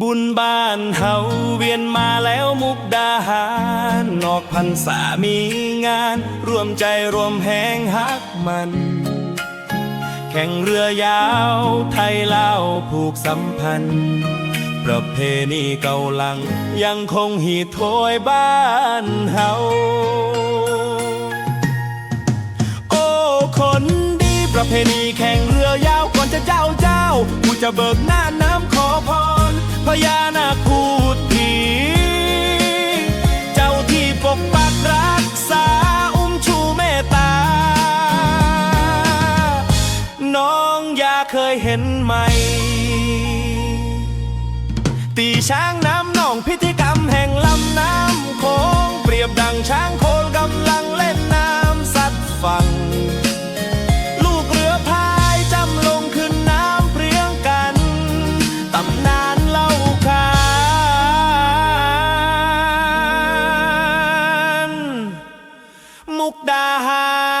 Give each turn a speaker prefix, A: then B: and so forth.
A: บุญบ้านเฮาเวียนมาแล้วมุกดาหาร นอกพรรษามีงาน ร่วมใจรวมแหงฮักมัน แข่งเรือยาวไทยเลาผูกสัมพันธ์ ประเพณีเก่าลัง ยังคงหีโถยบ้านเฮาโอ้คนดีประเพณีแข่งเรือยาวก่อนจะเจ้าเจ้าผู้จะเบิกหน้าน้ำ น้องอยาเคยเห็นไหม ตีช้างน้ำหนองพิธีกรรมแห่งลำน้ำโขงเปรียบดังช้างโคลกำลังเล่นน้ำสัดฝั่งลูกเรือพายจำลงขึ้นน้ำเพรียงกันตำนานเล่าขานมุกดาหาร